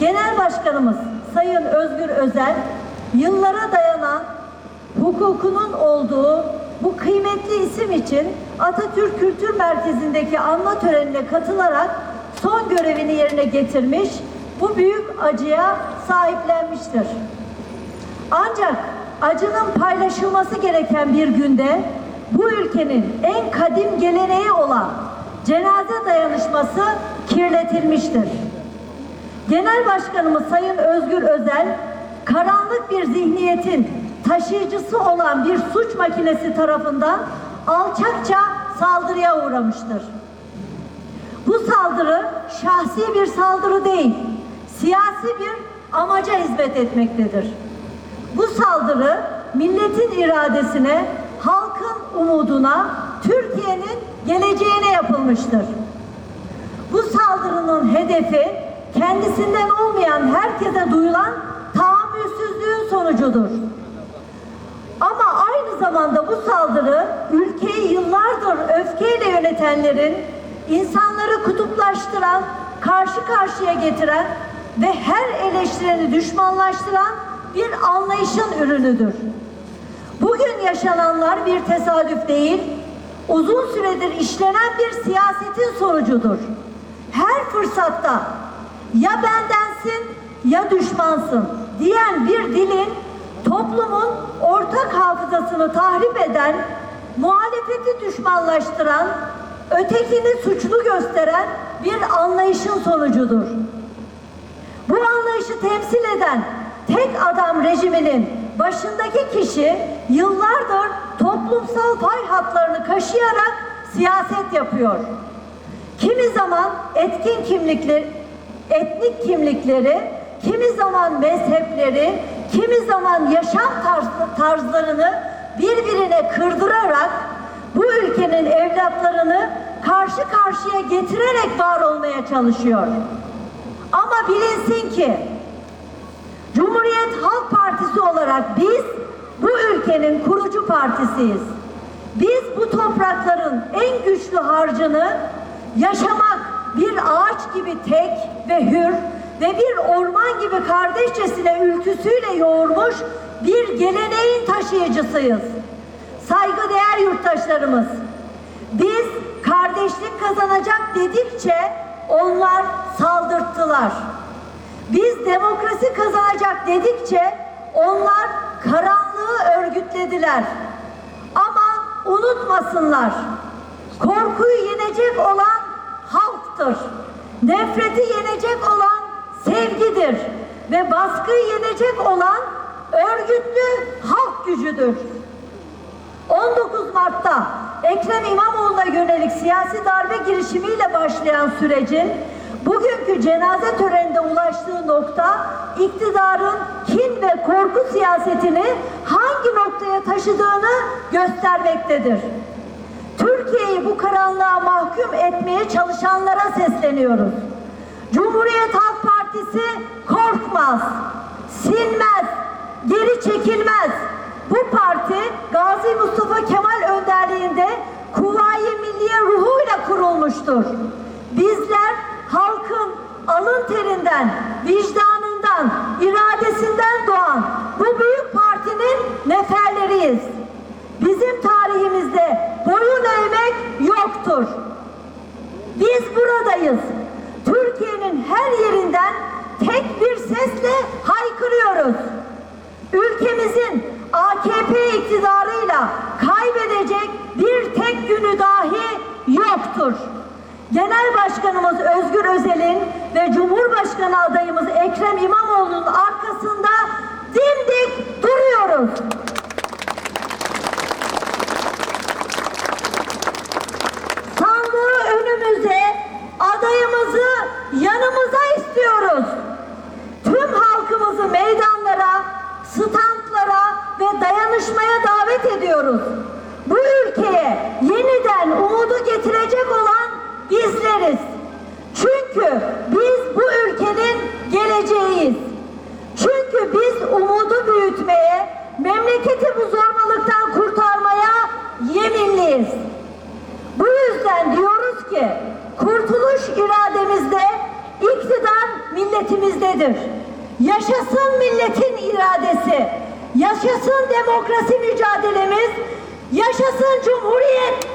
Genel Başkanımız Sayın Özgür Özel yıllara dayanan hukukunun olduğu bu kıymetli isim için Atatürk Kültür Merkezi'ndeki anma törenine katılarak son görevini yerine getirmiş, bu büyük acıya sahiplenmiştir. Ancak acının paylaşılması gereken bir günde bu ülkenin en kadim geleneği olan cenaze dayanışması kirletilmiştir. Genel Başkanımız Sayın Özgür Özel, karanlık bir zihniyetin taşıyıcısı olan bir suç makinesi tarafından alçakça saldırıya uğramıştır. Bu saldırı şahsi bir saldırı değil, siyasi bir amaca hizmet etmektedir. Bu saldırı milletin iradesine, halkın umuduna, Türkiye'nin geleceğine yapılmıştır. Bu saldırının hedefi kendisinden olmayan herkese duyulan tahammülsüzlüğün sonucudur. Ama aynı zamanda bu saldırı ülkeyi yıllardır öfkeyle yönetenlerin insanları kutuplaştıran, karşı karşıya getiren ve her eleştireni düşmanlaştıran bir anlayışın ürünüdür. Bugün yaşananlar bir tesadüf değil, uzun süredir işlenen bir siyasetin sonucudur. Her fırsatta ya bendensin ya düşmansın diyen bir dilin toplumun ortak hafızasını tahrip eden, muhalefeti düşmanlaştıran, ötekini suçlu gösteren bir anlayışın sonucudur. Bu anlayışı temsil eden tek adam rejiminin başındaki kişi yıllardır toplumsal pay hatlarını kaşıyarak siyaset yapıyor. Kimi zaman etkin kimlikleri, etnik kimlikleri, kimi zaman mezhepleri, kimi zaman yaşam tarz- tarzlarını birbirine kırdırarak bu ülkenin evlatlarını karşı karşıya getirerek var olmaya çalışıyor. Ama bilinsin ki Cumhuriyet Halk Partisi olarak biz bu ülkenin kurucu partisiyiz. Biz bu toprakların en güçlü harcını yaşamak bir ağaç gibi tek ve hür ve bir orman gibi kardeşçesine ülküsüyle yoğurmuş bir geleneğin taşıyıcısıyız. Saygıdeğer yurttaşlarımız, biz kardeşlik kazanacak dedikçe onlar saldırttılar. Biz demokrasi kazanacak dedikçe onlar karanlığı örgütlediler. Ama unutmasınlar. Korkuyu yenecek olan halktır. Nefreti yenecek olan sevgidir. Ve baskıyı yenecek olan örgütlü halk gücüdür. 19 Mart'ta Ekrem İmamoğlu'na yönelik siyasi darbe girişimiyle başlayan sürecin bugünkü cenaze töreninde ulaştığı nokta iktidarın kin ve korku siyasetini hangi noktaya taşıdığını göstermektedir. Türkiye'yi bu karanlığa mahkum etmeye çalışanlara sesleniyoruz. Cumhuriyet Halk Partisi korkmaz, sinmez, geri çekilmez. Bu parti Gazi Mustafa Kemal önderliğinde Kuvayi Milliye ruhuyla kurulmuştur. Bizler halkın alın terinden, vicdanından, Biz buradayız. Türkiye'nin her yerinden tek bir sesle haykırıyoruz. Ülkemizin AKP iktidarıyla kaybedecek bir tek günü dahi yoktur. Genel Başkanımız Özgür Özel'in ve Cumhurbaşkanı adayımız Ekrem İmamoğlu'nun arkasında dimdik duruyoruz. Ediyoruz. Bu ülkeye yeniden umudu getirecek olan bizleriz. Çünkü biz bu ülkenin geleceğiyiz. Çünkü biz umudu büyütmeye, memleketi bu zorbalıktan kurtarmaya yeminliyiz. Bu yüzden diyoruz ki kurtuluş irademizde iktidar millet milletimizdedir. Yaşasın milletin iradesi. Yaşasın demokrasi mücadelemiz. Yaşasın Cumhuriyet